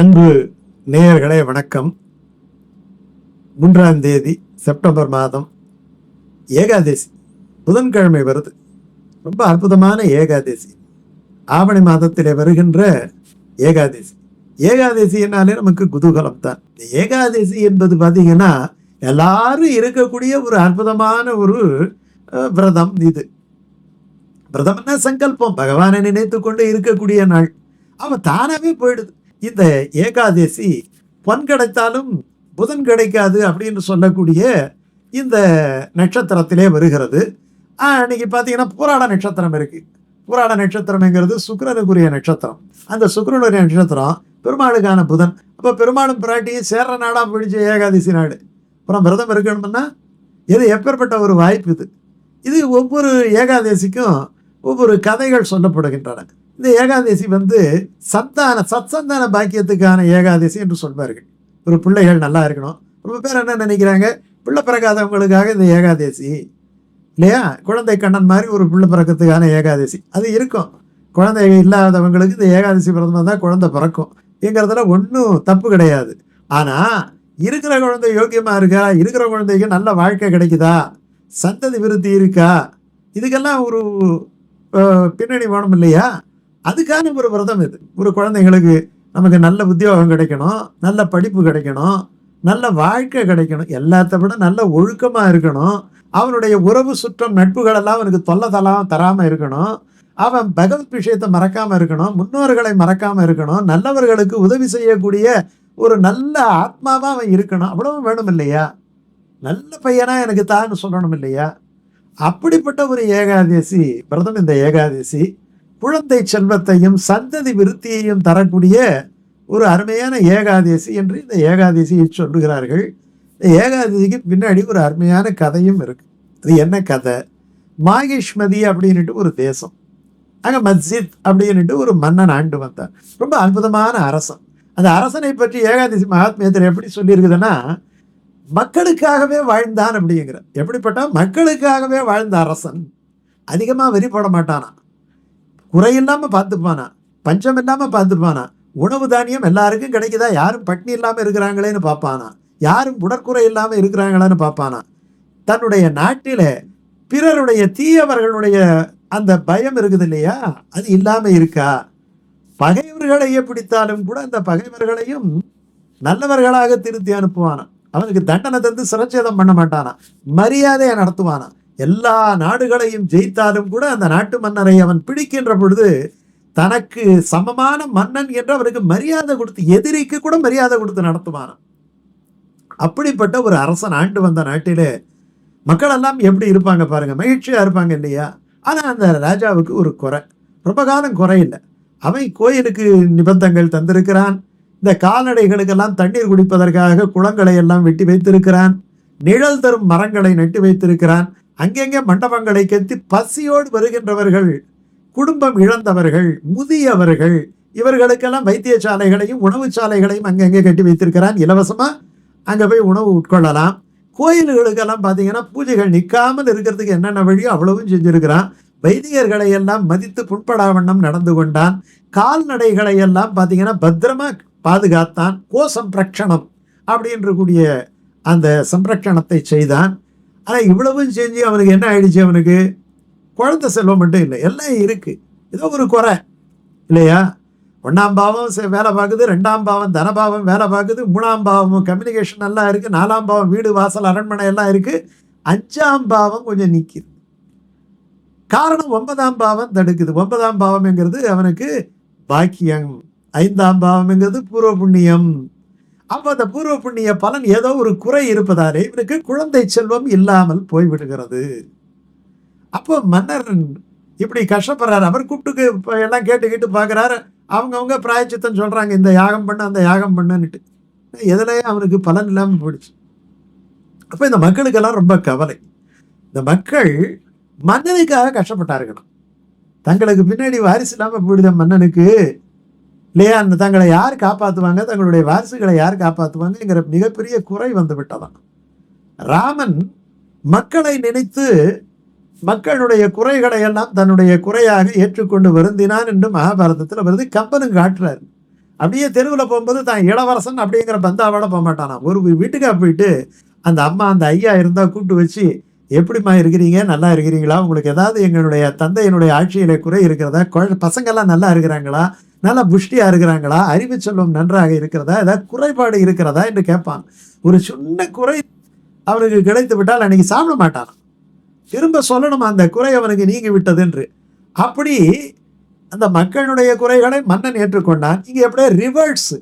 அன்பு நேயர்களே வணக்கம். மூன்றாம் தேதி செப்டம்பர் மாதம் ஏகாதசி புதன்கிழமை வருது. ரொம்ப அற்புதமான ஏகாதசி. ஆவணி மாதத்திலே வருகின்ற ஏகாதசி. ஏகாதசினாலே நமக்கு குதூகலம் தான் இந்த ஏகாதசி என்பது பார்த்தீங்கன்னா எல்லாரும் இருக்கக்கூடிய ஒரு அற்புதமான ஒரு விரதம் இது. விரதம்னா சங்கல்பம். பகவானை நினைத்து கொண்டு இருக்கக்கூடிய நாள். அவன் தானாகவே போயிடுது. இந்த ஏகாதசி பொன் கிடைத்தாலும் புதன் கிடைக்காது அப்படின்னு சொல்லக்கூடிய இந்த நட்சத்திரத்திலே வருகிறது. இன்னைக்கு பார்த்தீங்கன்னா பூராட நட்சத்திரம் இருக்குது பூராட நட்சத்திரம்ங்கிறது சுக்கரனுக்குரிய நட்சத்திரம். அந்த சுக்கரனுடைய நட்சத்திரம் பெருமாளுக்கான புதன். அப்போ பெருமாளும் பிராட்டியும் சேர்ற நாடாக பிடிச்ச ஏகாதசி நாடு அப்புறம் விரதம் இருக்கணும்னா இது எப்பேற்பட்ட ஒரு வாய்ப்பு இது? இது ஒவ்வொரு ஏகாதசிக்கும் ஒவ்வொரு கதைகள் சொல்லப்படுகின்றன. இந்த ஏகாதசி வந்து சந்தான சத்சந்தான பாக்கியத்துக்கான ஏகாதசி என்று சொல்வார்கள். ஒரு பிள்ளைகள் நல்லா இருக்கணும். ரொம்ப பேர் என்ன நினைக்கிறாங்க? பிள்ளை பிறக்காதவங்களுக்காக இந்த ஏகாதசி. இல்லையா? குழந்தை கண்ணன் மாதிரி ஒரு பிள்ளை பிறக்கிறதுக்கான ஏகாதசி. அது இருக்கும். குழந்தை இல்லாதவங்களுக்கு இந்த ஏகாதசி விரதமாக தான் குழந்தை பிறக்கும். என்கிறதுல ஒன்றும் தப்பு கிடையாது. ஆனால் இருக்கிற குழந்தை யோக்கியமாக இருக்கா? இருக்கிற குழந்தைக்கு நல்ல வாழ்க்கை கிடைக்குதா? சந்ததி விருத்தி இருக்கா? இதுக்கெல்லாம் ஒரு பின்னணி வேணும் இல்லையா? அதுக்கான ஒரு விரதம் இது. ஒரு குழந்தைங்களுக்கு நமக்கு நல்ல உத்தியோகம் கிடைக்கணும் நல்ல படிப்பு கிடைக்கணும் நல்ல வாழ்க்கை கிடைக்கணும் எல்லாத்த விட நல்ல ஒழுக்கமாக இருக்கணும். அவனுடைய உறவு சுற்றம் நட்புகளெல்லாம் அவனுக்கு தொல்லை தலாம் தராமல் இருக்கணும். அவன் பகவத் விஷயத்தை மறக்காமல் இருக்கணும் முன்னோர்களை மறக்காமல் இருக்கணும் நல்லவர்களுக்கு உதவி செய்யக்கூடிய ஒரு நல்ல ஆத்மாவாக அவன் இருக்கணும். அவ்வளவும் வேணும் இல்லையா? நல்ல பையனாக எனக்கு தான்னு சொல்லணும் இல்லையா? அப்படிப்பட்ட ஒரு ஏகாதசி பிரதம் இந்த ஏகாதசி குழந்தை செல்வத்தையும் சந்ததி விருத்தியையும் தரக்கூடிய ஒரு அருமையான ஏகாதசி என்று இந்த ஏகாதசியை சொல்லுகிறார்கள். இந்த ஏகாதசிக்கு பின்னாடி ஒரு அருமையான கதையும் இருக்கு. அது என்ன கதை? மாகிஷ்மதி அப்படின்ட்டு ஒரு தேசம். அங்கே மஸ்ஜித் அப்படின்னுட்டு ஒரு மன்னன் ஆண்டு வந்தான். ரொம்ப அற்புதமான அரசன். அந்த அரசனை பற்றி ஏகாதசி மகாத்மியத்தில் எப்படி சொல்லியிருக்குதுன்னா மக்களுக்காகவே வாழ்ந்தான் அப்படிங்கிற எப்படிப்பட்ட? மக்களுக்காகவே வாழ்ந்த அரசன். அதிகமாக வரி போட மாட்டானா குறையில்லாமல் பார்த்துப்பானா? பஞ்சம் இல்லாமல் பார்த்துப்பானா? உணவு தானியம் எல்லாருக்கும் கிடைக்குதா? யாரும் பட்னி இல்லாமல் இருக்கிறாங்களேன்னு பார்ப்பானா? யாரும் உடற்குறை இல்லாமல் இருக்கிறாங்களான்னு பார்ப்பானா? தன்னுடைய நாட்டில் பிறருடைய தீயவர்களுடைய அந்த பயம் இருக்குது இல்லையா? அது இல்லாமல் இருக்கா? பகைவர்களையே பிடித்தாலும் கூட அந்த பகைவர்களையும் நல்லவர்களாக திருத்தி அனுப்புவானான் அவனுக்கு தண்டனை தந்து சிரச்சேதம் பண்ண மாட்டானா? மரியாதையை நடத்துவானா? எல்லா நாடுகளையும் ஜெயித்தாலும் கூட அந்த நாட்டு மன்னரை அவன் பிடிக்கின்ற பொழுது தனக்கு சமமான மன்னன் என்று அவருக்கு மரியாதை கொடுத்து எதிரிக்கு கூட மரியாதை கொடுத்து நடத்துவானான் அப்படிப்பட்ட ஒரு அரசன் ஆண்டு வந்த நாட்டிலே மக்கள் எல்லாம் எப்படி இருப்பாங்க பாருங்க மகிழ்ச்சியாக இருப்பாங்க இல்லையா? ஆனால் அந்த ராஜாவுக்கு ஒரு குறை. ரொம்ப காலம் குறையில்லை அவன் கோயிலுக்கு நிபந்தங்கள் தந்திருக்கிறான். இந்த கால்நடைகளுக்கெல்லாம் தண்ணீர் குடிப்பதற்காக குளங்களை எல்லாம் வெட்டி வைத்திருக்கிறான். நிழல் தரும் மரங்களை நட்டு வைத்திருக்கிறான். அங்கெங்கே மண்டபங்களை கெத்தி பசியோடு வருகின்றவர்கள் குடும்பம் இழந்தவர்கள் முதியவர்கள் இவர்களுக்கெல்லாம் வைத்தியசாலைகளையும் உணவு சாலைகளையும் அங்கங்கே கட்டி வைத்திருக்கிறான்? இலவசமாக அங்கே போய் உணவு உட்கொள்ளலாம். கோயில்களுக்கெல்லாம் பார்த்தீங்கன்னா பூஜைகள் நிற்காமல் இருக்கிறதுக்கு என்னென்ன வழியோ அவ்வளவும் செஞ்சுருக்கிறான். வைதிகர்களை எல்லாம் மதித்து புண்படா வண்ணம் நடந்து கொண்டான். கால்நடைகளை எல்லாம் பார்த்தீங்கன்னா பத்திரமா பாதுகாத்தான். கோ சம்ரக்ஷணம் அப்படின்ற கூடிய அந்த சம்ரக்ஷணத்தை செய்தான். ஆனால் இவ்வளவும் செஞ்சு அவனுக்கு என்ன ஆயிடுச்சு அவனுக்கு? குழந்த செல்வம் மட்டும் இல்லை எல்லாம் இருக்குது ஏதோ ஒரு குறை. இல்லையா? ஒன்றாம் பாவம் செ- வேலை பார்க்குது ரெண்டாம் பாவம் தனபாவம் வேலை பார்க்குது மூணாம் பாவம் கம்யூனிகேஷன் நல்லா இருக்குது நாலாம் பாவம் வீடு வாசல் அரண்மனை எல்லாம் இருக்குது அஞ்சாம் பாவம் கொஞ்சம் நிற்கிது காரணம் ஒன்பதாம் பாவம் தடுக்குது. ஒன்பதாம் பாவம்ங்கிறது அவனுக்கு பாக்கியம். ஐந்தாம் பாவம்ங்கிறது பூர்வ புண்ணியம். அப்போ அந்த பூர்வ புண்ணிய பலன் ஏதோ ஒரு குறை இருப்பதாலே இவனுக்கு குழந்தை செல்வம் இல்லாமல் போய்விடுகிறது. அப்போ மன்னர் இப்படி கஷ்டப்படுறாரு. அவர் கூப்பிட்டு இப்போ எல்லாம் கேட்டுக்கிட்டு பார்க்குறாரு. அவங்கவுங்க பிராயச்சித்தம் சொல்கிறாங்க இந்த யாகம் பண்ண அந்த யாகம் பண்ணுன்னுட்டு. எதுலேயே அவனுக்கு பலன் இல்லாமல் போயிடுச்சு. அப்போ இந்த மக்களுக்கெல்லாம் ரொம்ப கவலை. இந்த மக்கள் மன்னனுக்காக கஷ்டப்பட்டாருக்கணும் தங்களுக்கு பின்னாடி வாரிசு இல்லாமல் போயிடுத மன்னனுக்கு. இல்லையா? அந்த தங்களை யார் காப்பாற்றுவாங்க தங்களுடைய வாரிசுகளை யார் காப்பாற்றுவாங்கங்கிற மிகப்பெரிய குறை வந்து விட்டதான் ராமன் மக்களை நினைத்து மக்களுடைய குறைகளை எல்லாம் தன்னுடைய குறையாக ஏற்றுக்கொண்டு வருந்தினான் என்று மகாபாரதத்தில் வருது கம்பனும் காட்டுறார். அப்படியே தெருவில் போகும்போது தான் இளவரசன் அப்படிங்கிற பந்தாவோட போக மாட்டானா ஒரு வீட்டுக்காக போயிட்டு அந்த அம்மா அந்த ஐயா இருந்தால் கூப்பிட்டு வச்சு எப்படிம்மா இருக்கிறீங்க? நல்லா இருக்கிறீங்களா? உங்களுக்கு ஏதாவது எங்களுடைய தந்தையினுடைய ஆட்சியில குறை இருக்கிறதா? குழ பசங்கள்லாம் நல்லா இருக்கிறாங்களா? நல்லா புஷ்டியாக இருக்கிறாங்களா? அறிவு செல்வம் நன்றாக இருக்கிறதா? ஏதாவது குறைபாடு இருக்கிறதா? என்று கேட்பான் ஒரு சின்ன குறை அவனுக்கு கிடைத்து விட்டால் அன்றைக்கி சாப்பிட மாட்டான். திரும்ப சொல்லணும் அந்த குறை அவனுக்கு நீங்கி விட்டது என்று அப்படி அந்த மக்களுடைய குறைகளை மன்னன் ஏற்றுக்கொண்டான். இங்கே எப்படியே ரிவர்ட்ஸு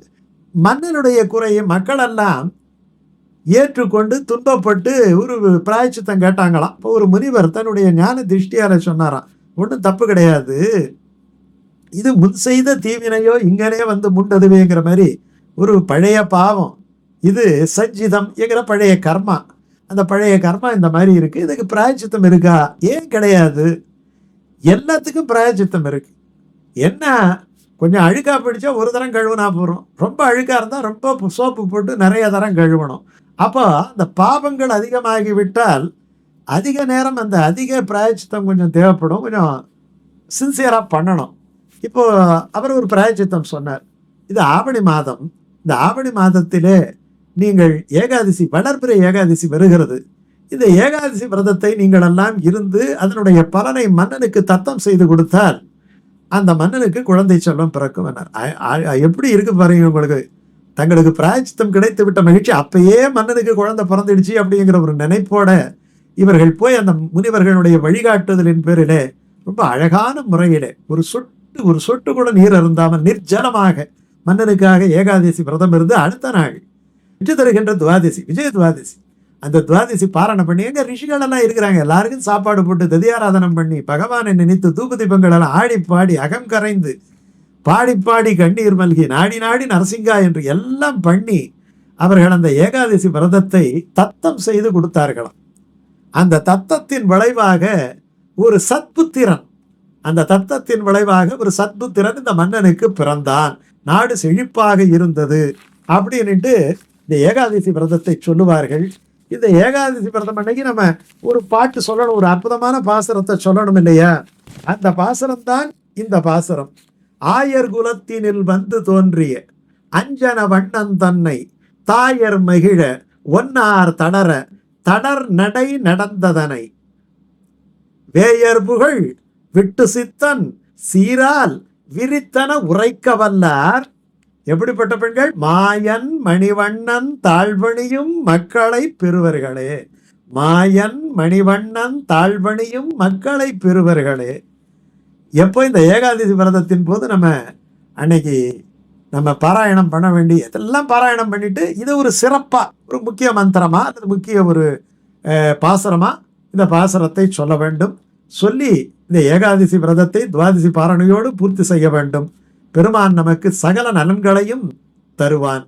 மன்னனுடைய குறையை மக்களெல்லாம் ஏற்றுக்கொண்டு துன்பப்பட்டு ஒரு பிராயச்சித்தம் கேட்டாங்களாம். இப்போ ஒரு முனிவர் தன்னுடைய ஞான திருஷ்டியால் சொன்னாராம் ஒன்றும் தப்பு கிடையாது. இது முன் செய்த தீவினையோ இங்கனே வந்து முண்டதுவேங்கிற மாதிரி ஒரு பழைய பாவம். இது சஞ்சிதம் என்கிற பழைய கர்மா. அந்த பழைய கர்மா இந்த மாதிரி இருக்குது இதுக்கு பிராயச்சித்தம் இருக்கா? ஏன் கிடையாது? எல்லாத்துக்கும் பிராயச்சித்தம் இருக்கு. என்ன? கொஞ்சம் அழுக்கா பிடிச்சா ஒரு தரம் கழுவுனா போகிறோம் ரொம்ப அழுக்காக இருந்தால் ரொம்ப சோப்பு போட்டு நிறைய தரம் கழுவணும். அப்போ அந்த பாவங்கள் அதிகமாகி விட்டால் அதிக நேரம் அந்த அதிக பிராயச்சித்தம் கொஞ்சம் தேவைப்படும். கொஞ்சம் சின்சியராக பண்ணணும். இப்போ அவர் ஒரு பிராயச்சித்தம் சொன்னார். இது ஆவணி மாதம். இந்த ஆவணி மாதத்திலே நீங்கள் ஏகாதசி வளர்பிற ஏகாதசி வருகிறது. இந்த ஏகாதசி விரதத்தை நீங்கள் எல்லாம் இருந்து அதனுடைய பலனை மன்னனுக்கு தத்தம் செய்து கொடுத்தால் அந்த மன்னனுக்கு குழந்தை செல்வம் பிறக்கும் என்னார் எப்படி இருக்கு பாருங்க உங்களுக்கு? தங்களுக்கு பிராயச்சித்தம் கிடைத்து விட்ட மகிழ்ச்சி. அப்பயே மன்னனுக்கு குழந்தை பிறந்துடுச்சு அப்படிங்கிற ஒரு நினைப்போட இவர்கள் போய் அந்த முனிவர்களுடைய வழிகாட்டுதலின் பேரிலே ரொம்ப அழகான முறையிலே ஒரு சொட்டு ஒரு சொட்டு கூட நீர் அருந்தாமல் நிர்ஜலமாக மன்னனுக்காக ஏகாதசி விரதம் இருந்து அடுத்த நாள் விட்டு தருகின்ற துவாதசி விஜய துவாதசி. அந்த துவாதசி பாரணம் பண்ணி எங்க ரிஷிகள் எல்லாம் இருக்கிறாங்க. எல்லாருக்கும் சாப்பாடு போட்டு ததியாராதனம் பண்ணி பகவானை நினைத்து தூப தீபங்கள் எல்லாம் ஆடி பாடி அகம் கரைந்து பாடி பாடி கண்ணீர் மல்கி நாடி நாடி நரசிங்கா என்று எல்லாம் பண்ணி அவர்கள் அந்த ஏகாதசி விரதத்தை தத்தம் செய்து கொடுத்தார்களாம். அந்த தத்தத்தின் விளைவாக ஒரு சத்புத்திரன் அந்த தத்தத்தின் விளைவாக ஒரு சத்புத்திரன் இந்த மன்னனுக்கு பிறந்தான். நாடு செழிப்பாக இருந்தது அப்படின்னுட்டு இந்த ஏகாதசி விரதத்தை சொல்லுவார்கள். இந்த ஏகாதசி விரதம் அன்னைக்கு நம்ம ஒரு பாட்டு சொல்லணும் ஒரு அற்புதமான பாசுரத்தை சொல்லணும் இல்லையா? அந்த பாசுரம் தான் இந்த பாசுரம். ஆயர் குலத்தினில் வந்து தோன்றிய அஞ்சன வண்ணன் தன்னை தாயர் மகிழ ஒன்னார் தடர தடர் நடை நடந்ததனை. வேயர் புகழ் விட்டு சித்தன் சீரால் விரித்தன உரைக்க வல்லார் எப்படிப்பட்ட பெண்கள்? மாயன் மணிவண்ணன் தாழ்வணியும் மக்களை பெறுவர்களே. மாயன் மணிவண்ணன் தாழ்வணியும் மக்களை பெறுவர்களே. எப்போ இந்த ஏகாதசி விரதத்தின் போது நம்ம அன்னைக்கு நம்ம பாராயணம் பண்ண வேண்டி இதெல்லாம் பாராயணம் பண்ணிட்டு இது ஒரு சிறப்பாக ஒரு முக்கிய மந்திரமாக அல்லது முக்கிய ஒரு பாசரமாக இந்த பாசரத்தை சொல்ல வேண்டும். சொல்லி இந்த ஏகாதசி விரதத்தை துவாதசி பாரணையோடு பூர்த்தி செய்ய வேண்டும். பெருமான் நமக்கு சகல நலன்களையும் தருவான்.